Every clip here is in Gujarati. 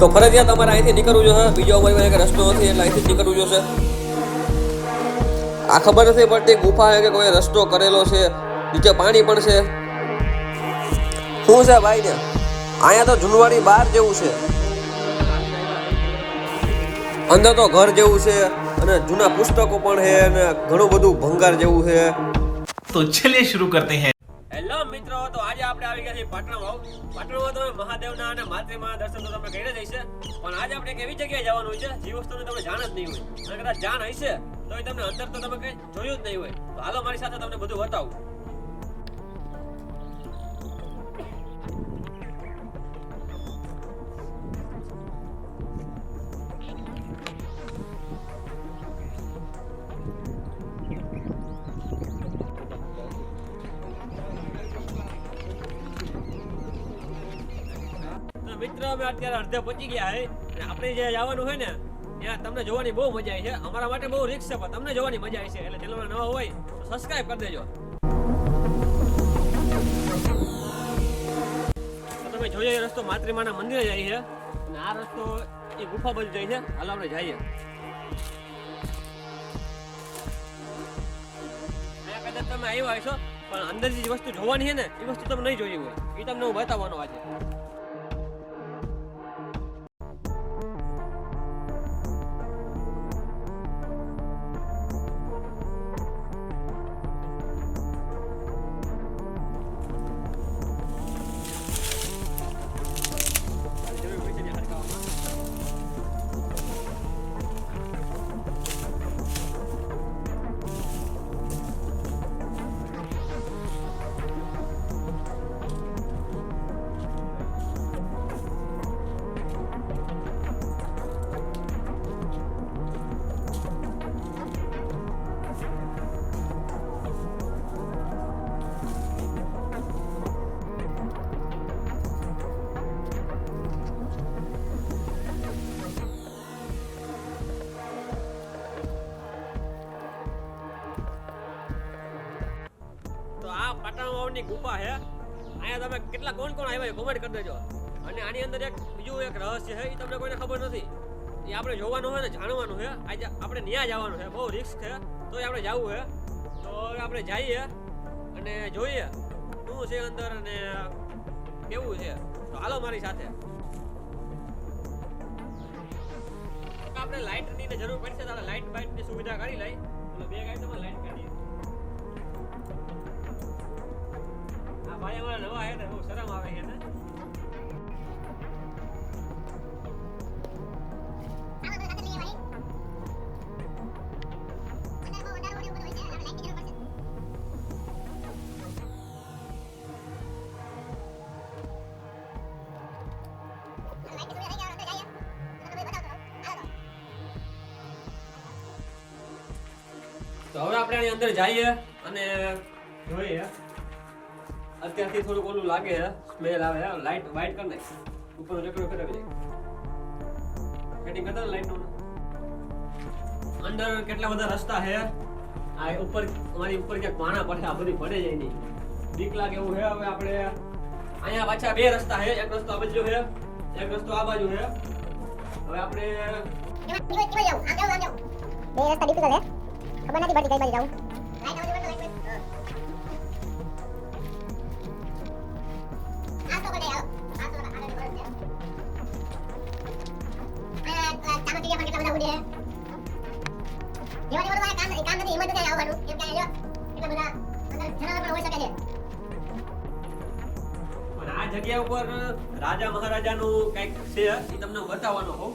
તો ફરજિયાત તમારે અહીંથી નીકળવું જોશે બીજો અમારી પાસે રસ્તો નથી એટલે અહીંથી નીકળવું જોશે આ ખબર નથી પડતી ગુફા છે કે કોઈ રસ્તો કરેલો છે. નીચે પાણી પણ છે. શું છે ભાઈ ને? અહીંયા તો જુનવાડી બાર જેવું છે. અંદર તો ઘર જેવું છે અને જૂના પુસ્તકો પણ છે અને ઘણું બધું ભંગાર જેવું છે. તો ચલે શરૂ કરતે હૈ. આવી ગયા છીએ પાટણ વાવ પાટણમાં દર્શન તો તમે કરીને જ હશે. પણ આજે આપણે એવી જગ્યાએ જવાનું છે, જે વસ્તુની તમને જાણ જ નહીં હોય. અને કદાચ જાણ હશે તો એ તમને અંદર તો તમે કંઈ જોયું જ નહીં હોય. તો હાલો મારી સાથે તમને બધું બતાવું. મિત્રો અમે અત્યારે અડધે પહોંચી ગયા છે. અને આપણે જે જવાનું હોય ને, ત્યાં તમને જોવાની બહુ મજા આવી છે. અમારા માટે બહુ રિસ્ક છે, પણ તમને જોવાની મજા આવી છે. એટલે ચેનલમાં નવા હોય, તો સબસ્ક્રાઇબ કરી દેજો. તમે જોયો એ રસ્તો માતૃમાના મંદિરે જાય છે. અને આ રસ્તો એ ગુફા બાજુ જાય છે. હાલો આપણે જઈએ. કદાચ તમે આવ્યા હશો, પણ અંદર જે વસ્તુ જોવાની છે ને, એ વસ્તુ તમે નહીં જોઈ હોય. એ તમને હું બતાવવાનો આજે પાટણ ગુફા છે અહીંયા તમે કેટલા કોણ કોણ આવ્યા કોમેન્ટ કરી દેજો. અને આની અંદર એક બીજું એક રહસ્ય છે એ તમને કોઈને ખબર નથી. એ આપણે જોવાનું હોય ને જાણવાનું છે આજે આપણે ન્યા જવાનું છે બહુ રિસ્ક છે તો આપણે જવું છે તો આપણે જઈએ અને જોઈએ શું છે અંદર અને કેવું છે. તો હાલો મારી સાથે. આપણે લાઇટની જરૂર પડશે, તો લાઇટ બાઇટની સુવિધા કરી લઈ. બે ગાડી તમારે લાઇટ કરી તો હવે આપણે આની અંદર જઈએ અને જોઈએ. અત્યારથી થોડુંક ઓલું લાગે સ્મેલ આવે છે. લાઈટ કરી નાખ. ઉપર ચકડો કરાવી દે. સેટિંગ કરતા ને લાઈટનું અંદર કેટલા બધા રસ્તા હે આ ઉપર, અમારી ઉપર ક્યાંક પાણા પડે, આ બધી પડે જાય નહીં બીક લાગે એવું હે હવે આપણે. અહીંયા પાછા બે રસ્તા હે એક રસ્તો આ બાજુ હે એક રસ્તો આ બાજુ છે. હવે આપણે બે રસ્તા ડિફિકલ્ટ હે ખબર નથી પડતી કઈ બાજુ જાઉં. જગ્યા ઉપર રાજા મહારાજા નું કંઈક છે, એ તમને બતાવવાનો હોઉં.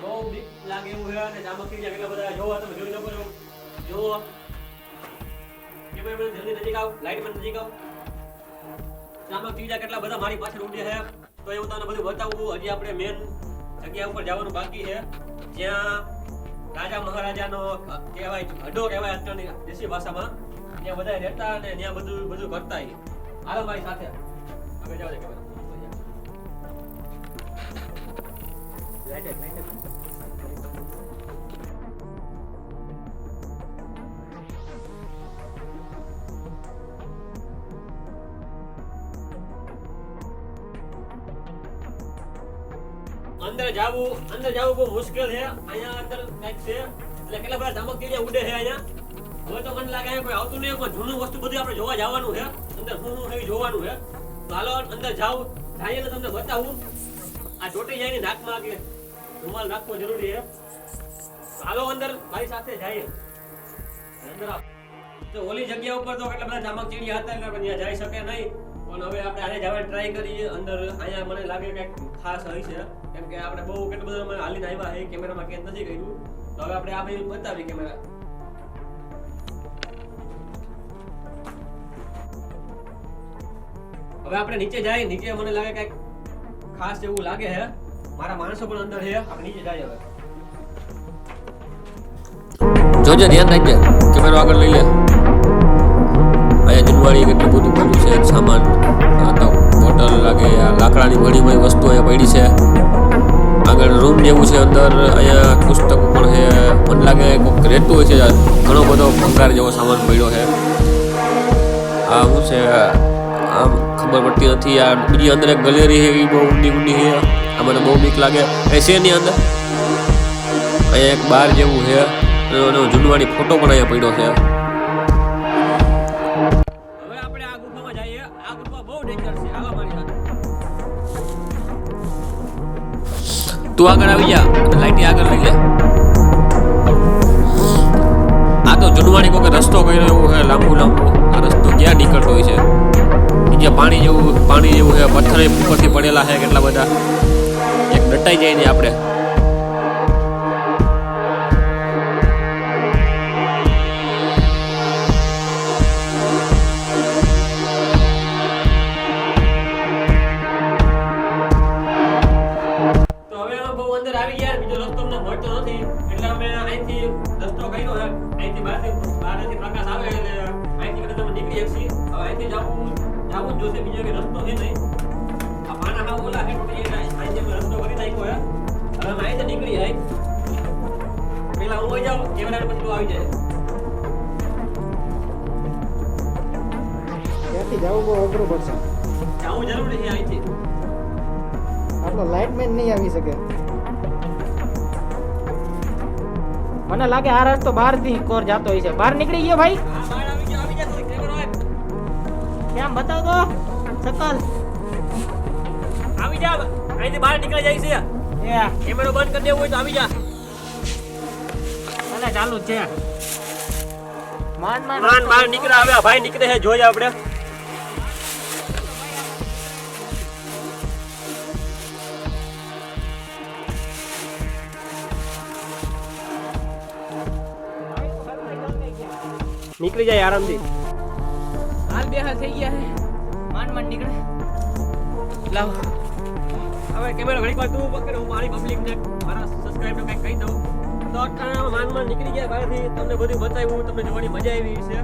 બહુ બીક લાગે એવું છે, અને ચામકથી જ્યાં કેટલા બધા જોવા તમે જોઈ શકો છો. જોવો કે ભાઈ મને જલ્દી નજીક આવ. લાઈટમાં નજીક આવ. ચામક ત્રીજા કેટલા બધા મારી પાછળ ઉડે છે. તો એવું તમને બધું બતાવું હજી આપણે મેન જગ્યા ઉપર જવાનું બાકી છે. જ્યાં રાજા મહારાજાનો કહેવાય ઘડો કહેવાય અત્યારની દેશી ભાષામાં. ત્યાં બધા રહેતા અને ત્યાં બધું બધું કરતા. હાલો, મારી સાથે. હવે જાઓ કે અંદર જાવું અંદર જાવું બહુ મુશ્કેલ છે. અહીંયા અંદર કંઈક છે. એટલે કેટલા બધા ચામકીડિયા ઉડે છે અહીંયા. હવે તો મને લાગે કોઈ આવતું નહીં પણ જૂનું વસ્તુ બધું આપણે જોવા જવાનું છે. અંદર શું શું એવી જોવાનું છે. તો હાલો, અંદર જાઉં જઈએ ને તમને બતાવું. આ ચોટી જાય ને નાકમાં કે રૂમાલ નાખવો જરૂરી છે. હાલો, અંદર મારી સાથે જઈએ. અંદર. તો ઓલી જગ્યા ઉપર તો કેટલા બધા ચામક હતા, એટલે ત્યાં જઈ શકે નહીં. પણ હવે આપણે આને જવા ટ્રાય કરીએ અંદર. અહીંયા મને લાગે કે ખાસ હોય છે. કેમ કે આપણે બહુ કેટલું બધું અમે હાલીને આવ્યા છે, કેમેરામાં કેદ નથી કર્યું. તો હવે આપણે આ બધું બતાવી કેમેરા. હવે આપણે નીચે જાય નીચે મને લાગે કંઈક ખાસ એવું લાગે છે. મારા માણસો પણ અંદર છે, આપણે નીચે જાય હવે. જોજે, ધ્યાન રાખજે. કેમેરો આગળ લઈ લે. જુનવાડી કેટલું બધું બધું છે સામાન. આ બોટલ લાગે લાકડાની ઘણી બધી વસ્તુ અહીંયા પડી છે. આગળ રૂમ જેવું છે અંદર, અહીંયા પુસ્તકો પણ છે. મને લાગે કોઈક રહેતું હોય છે ઘણો બધો ભંગાર જેવો સામાન પડ્યો છે. આ શું છે આમ ખબર પડતી નથી. આ બીજી અંદર એક ગલેરી છે એ બહુ ઊંડી ઊંડી છે. આ મને બહુ બીક લાગે. એ એની અંદર? અહીંયા એક બાર જેવું છે. જૂનવાણી ફોટો પણ અહીંયા પડ્યો છે. તું આગળ આવી જા. લાઈટી આગળ લઈ લે આ તો જૂનવાણી કોઈ રસ્તો કર્યો એવો છે, લાંબુ લાંબુ. આ રસ્તો ક્યાં નીકળતો હોય છે? નીચે પાણી જેવું પાણી જેવું છે, પથ્થર ઉપરથી પડેલા છે, કેટલા બધા. એક દટાઈ જાય ને આપણે. અંદર આવી ગયા બીજો રસ્તો અમને મળતો નથી. એટલે અમે અહીંથી રસ્તો કર્યો છે. અહીંથી બહારથી બહારથી પ્રકાશ આવે એટલે અહીંથી કદાચ અમે નીકળી શકીએ હવે અહીંથી જવું જવું જ જોશે બીજો કે રસ્તો છે નહીં. આ પાના હા ઓલા છે ટૂંકી એટલે અહીંથી અમે રસ્તો કરી નાખ્યો છે. હવે અમે અહીંથી નીકળી જાય. પેલા હું આવી જાઉં કેમેરા પછી તું આવી જાય. ત્યાંથી જવું બહુ અઘરું પડશે. જવું જરૂરી છે અહીંથી. આપણો લાઇટમેન નહીં આવી શકે. મને લાગે આ રસ્તો બહારથી કોર જાતો હોય છે. બહાર નીકળી ગયો ભાઈ. આવી આવી કેમ બતાવ તો સકલ આવી જા અહીંથી બહાર નીકળી જાય છે. કેમેરો બંધ કરી દેવો હોય તો આવી જા. ચાલુ જ છે. માન માન. બહાર નીકળે હવે. ભાઈ નીકળે છે જોઈએ આપણે. નીકળી જાય આરામથી. હાલ બે હાલ થઈ ગયા છે માંડ માંડ નીકળે. લાવ. હવે કેમેરો ઘડીક વાર તું પકડ હું મારી પબ્લિકને મારા સબસ્ક્રાઇબરને કંઈક કહી દઉં. તો માન માન નીકળી ગયા બહારથી. તમને બધું બતાવ્યું તમને જોવાની મજા આવી છે.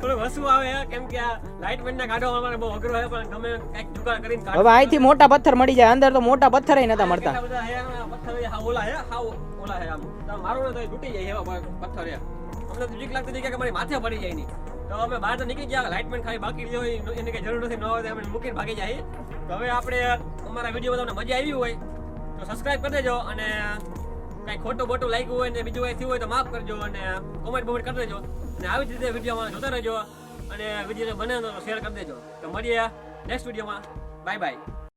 થોડું હસવું આવે કેમ કે આ લાઇટ મેનના કાઢો અમારે બહુ અઘરો હોય પણ ગમે કંઈક જુગાડ કરીને કાઢો. હવે અહીંથી મોટા પથ્થર મળી જાય અંદર તો મોટા પથ્થર નતા મળતા. પથ્થર હે, ઓલા હે, હા ઓલા હે આમ. તમે મારો ને તો તૂટી જાય એવા પથ્થર હે. અમને બીક લાગતી હતી કે મારી માથે પડી જાય નહીં તો અમે બહાર તો નીકળી ગયા લાઇટમેન ખાલી બાકી હોય એની કઈ જરૂર નથી, ન હોય અમે મૂકીને ભાગી જાય. તો હવે આપણે અમારા વિડીયોમાં તમને મજા આવી હોય, તો સબસ્ક્રાઇબ કરી દેજો અને કઈ ખોટું બોટું લાગ્યું હોય ને બીજું કઈ થયું હોય તો માફ કરજો અને કોમેન્ટ બોમેન્ટ કરી દેજો. અને આવી જ રીતે વિડીયોમાં જોતા રહેજો અને વીડિયો બને તો શેર કરી દેજો. તો મળીએ નેક્સ્ટ વિડીયોમાં. Bye bye